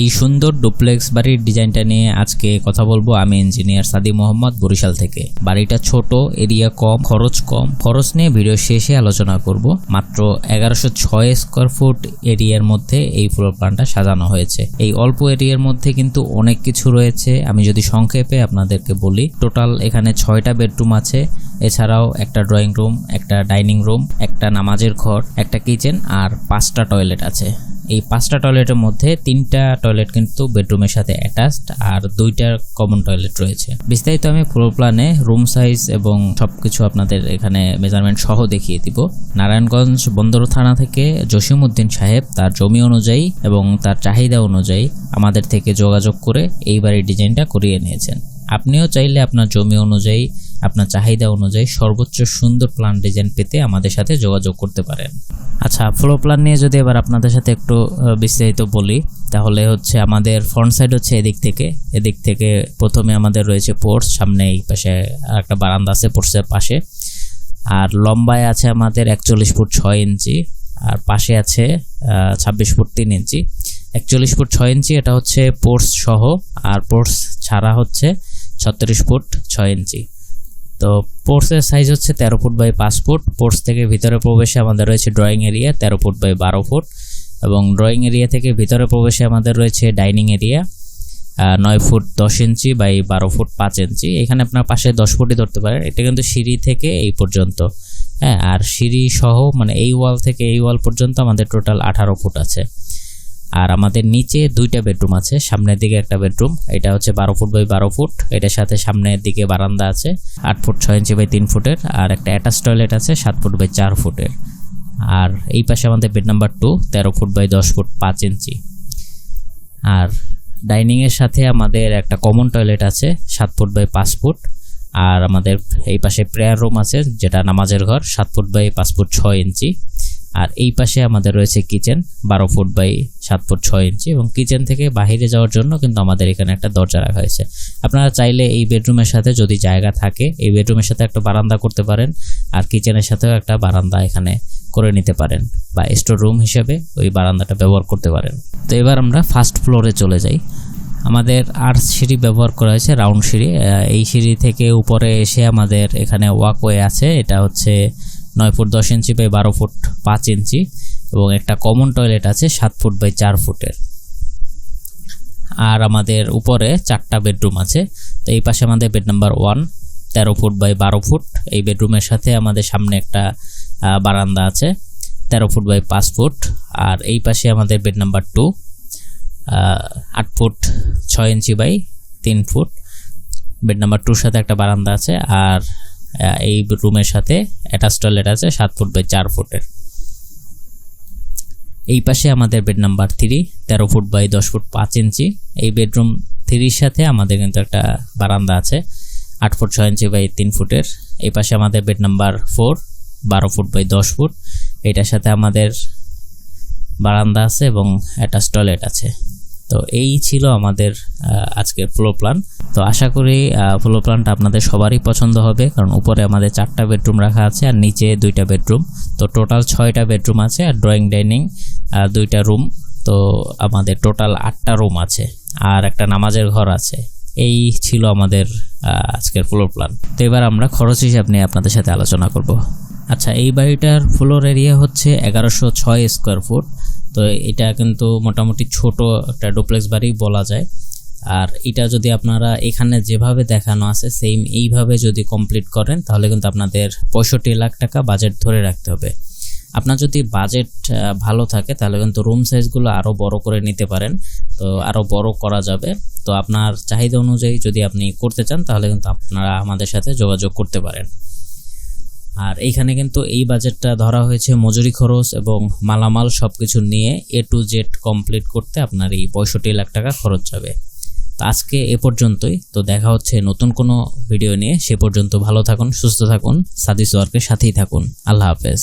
এই সুন্দর ডুপ্লেক্স বাড়ির ডিজাইনটা নিয়ে আজকে কথা বলব আমি ইঞ্জিনিয়ার সাদি মোহাম্মদ বরিশাল থেকে। বাড়িটা ছোট, এরিয়া কম, খরচ কম। খরচ নিয়ে ভিডিও শেষে আলোচনা করব। মাত্র এগারোশো ছয় স্কোয়ার ফুট এরিয়ার মধ্যে এই ফ্লোর প্ল্যানটা সাজানো হয়েছে। এই অল্প এরিয়ার মধ্যে কিন্তু অনেক কিছু রয়েছে। আমি যদি সংক্ষেপে আপনাদেরকে বলি, টোটাল এখানে ছয়টা বেডরুম আছে। এছাড়াও একটা ড্রয়িং রুম, একটা ডাইনিং রুম, একটা নামাজের ঘর, একটা কিচেন আর পাঁচটা টয়লেট আছে। এই পাঁচটা টয়লেটের মধ্যে তিনটা টয়লেট কিন্তু বেডরুমের সাথে অ্যাটাচড আর দুইটা কমন টয়লেট রয়েছে। বিস্তারিত আমি ফ্লোর প্ল্যানে রুম সাইজ এবং সবকিছু আপনাদের এখানে মেজারমেন্ট সহ দেখিয়ে দিব। নারায়ণগঞ্জ বন্দর থানা থেকে জসিমউদ্দিন সাহেব তার জমি অনুযায়ী এবং তার চাহিদা অনুযায়ী আমাদের থেকে যোগাযোগ করে এই বাড়ির ডিজাইনটা করিয়ে নিয়েছেন। আপনিও চাইলে আপনার জমি অনুযায়ী, আপনার চাহিদা অনুযায়ী সর্বোচ্চ সুন্দর প্ল্যান ডিজাইন পেতে আমাদের সাথে যোগাযোগ করতে পারেন। আচ্ছা ফ্লোর প্ল্যান নিয়ে যদি এবার আপনাদের সাথে একটু বিস্তারিত বলি, তাহলে হচ্ছে আমাদের ফ্রন্ট সাইড হচ্ছে এদিক থেকে। এদিক থেকে প্রথমে আমাদের রয়েছে পোর্টস সামনে এই পাশে একটা বারান্দা আছে পোর্টসের পাশে। আর লম্বায় আছে আমাদের একচল্লিশ ফুট ছয় ইঞ্চি, আর পাশে আছে ছাব্বিশ ফুট তিন ইঞ্চি। একচল্লিশ ফুট ছয় ইঞ্চি, এটা হচ্ছে পোর্টস সহ, আর পোর্টস ছাড়া হচ্ছে ছত্রিশ ফুট ছয় ইঞ্চি। তো পোর্টসের সাইজ হচ্ছে তেরো ফুট বাই পাঁচ ফুট। পোর্টস থেকে ভিতরে প্রবেশে আমাদের রয়েছে ড্রয়িং এরিয়া তেরো ফুট বাই বারো ফুট এবং ড্রয়িং এরিয়া থেকে ভিতরে প্রবেশে আমাদের রয়েছে ডাইনিং এরিয়া নয় ফুট দশ ইঞ্চি বাই বারো ফুট পাঁচ ইঞ্চি। এখানে আপনার পাশে দশ ফুটই ধরতে পারেন। এটা কিন্তু সিঁড়ি থেকে এই পর্যন্ত। হ্যাঁ আর সিঁড়ি সহ মানে এই ওয়াল থেকে এই ওয়াল পর্যন্ত আমাদের টোটাল আঠারো ফুট আছে। আর আমাদের নিচে দুইটা বেডরুম আছে, সামনের দিকে একটা বেডরুম, এটা হচ্ছে বারো ফুট বাই বারো ফুট, এটার সাথে সামনের দিকে বারান্দা আছে, আট ফুট ছয় ইঞ্চি বাই তিন ফুটের, আর একটা অ্যাটাচ টয়লেট আছে সাত ফুট বাই চার ফুটের। আর এই পাশে আমাদের বেড নাম্বার টু, তেরো ফুট বাই দশ ফুট পাঁচ ইঞ্চি। আর ডাইনিংয়ের সাথে আমাদের একটা কমন টয়লেট আছে, সাত ফুট বাই পাঁচ ফুট, আর আমাদের এই পাশে প্রেয়ার রুম আছে, যেটা নামাজের ঘর, সাত ফুট বাই পাঁচ ফুট ছয় ইঞ্চি। আর এই পাশে আমাদের রয়েছে কিচেন বারো ফুট বাই সাত ফুট ছয় ইঞ্চি এবং কিচেন থেকে বাইরে যাওয়ার জন্য কিন্তু আমাদের এখানে একটা দরজা রাখা হয়েছে। আপনারা চাইলে এই বেডরুমের সাথে যদি জায়গা থাকে, এই বেডরুমের সাথে একটা বারান্দা করতে পারেন আর কিচেনের সাথেও একটা বারান্দা এখানে করে নিতে পারেন বা স্টোর রুম হিসেবে ওই বারান্দাটা ব্যবহার করতে পারেন। তো এবার আমরা ফার্স্ট ফ্লোরে চলে যাই। আমাদের আর্টস সিঁড়ি ব্যবহার করা হয়েছে রাউন্ড সিঁড়ি। এই সিঁড়ি থেকে উপরে এসে আমাদের এখানে ওয়াকওয়ে আছে। এটা হচ্ছে নয় ফুট দশ ইঞ্চি বাই বারো ফুট পাঁচ ইঞ্চি এবং একটা কমন টয়লেট আছে সাত ফুট বাই চার ফুটের। আর আমাদের উপরে চারটা বেডরুম আছে। তো এই পাশে আমাদের বেড নাম্বার ওয়ান তেরো ফুট বাই বারো ফুট। এই বেডরুমের সাথে আমাদের সামনে একটা বারান্দা আছে, তেরো ফুট বাই পাঁচ ফুট। আর এই পাশে আমাদের বেড নাম্বার টু আট ফুট ছয় ইঞ্চি বাই তিন ফুট। বেড নাম্বার টুর সাথে একটা বারান্দা আছে। আর এই রুমের সাথে অ্যাটাচ টয়লেট আছে, সাত ফুট বাই চার ফুটের এই পাশে আমাদের বেড নাম্বার থ্রি তেরো ফুট বাই দশ ফুট পাঁচ ইঞ্চি এই বেডরুম থ্রির সাথে আমাদের কিন্তু একটা বারান্দা আছে, আট ফুট ছয় ইঞ্চি বাই তিন ফুটের এই পাশে আমাদের বেড নাম্বার ফোর বারো ফুট বাই দশ ফুট এটার সাথে আমাদের বারান্দা আছে এবং অ্যাটাচ টয়লেট আছে। তো এই ছিল আমাদের আজকের ফ্লো প্ল্যান তো আশা করি ফ্লো প্ল্যানটা আপনাদের সবারই পছন্দ হবে, কারণ উপরে আমাদের চারটা বেডরুম রাখা আছে আর নিচে দুইটা বেডরুম তো টোটাল ছয়টা বেডরুম আছে আর ড্রয়িং ডাইনিং দুইটা রুম তো আমাদের টোটাল আটটা রুম আছে আর একটা নামাজের ঘর আছে। এই ছিল আমাদের আজকের ফ্লোর প্ল্যান তো এবার আমরা খরচ হিসাব নিয়ে আপনাদের সাথে আলোচনা করব। আচ্ছা এই বাড়িটার ফ্লোর এরিয়া হচ্ছে এগারোশো ছয় স্কোয়ার ফুট তো এটা কিন্তু মোটামুটি ছোট একটা ডুপ্লেক্স বাড়ি বলা যায়। আর এটা যদি আপনারা এখানে যেভাবে দেখানো আছে সেম এইভাবে যদি কমপ্লিট করেন, তাহলে কিন্তু আপনাদের পঁয়ষট্টি লাখ টাকা বাজেট ধরে রাখতে হবে। আপনার যদি বাজেট ভালো থাকে, তাহলে কিন্তু রুম সাইজগুলো আরও বড় করে নিতে পারেন। তো আরও বড় করা যাবে। তো আপনার চাহিদা অনুযায়ী যদি আপনি করতে চান, তাহলে কিন্তু আপনারা আমাদের সাথে যোগাযোগ করতে পারেন। আর এইখানে কিন্তু এই বাজেটটা ধরা হয়েছে মজুরি খরচ এবং মালামাল সব কিছু নিয়ে এ টু জেড কমপ্লিট করতে আপনার এই পঁয়ষট্টি লাখ টাকা খরচ যাবে তো আজকে এ পর্যন্তই। তো দেখা হচ্ছে নতুন কোনো ভিডিও নিয়ে। সে পর্যন্ত ভালো থাকুন, সুস্থ থাকুন, সাদিস ওয়ার্কের সাথেই থাকুন। আল্লাহ হাফেজ।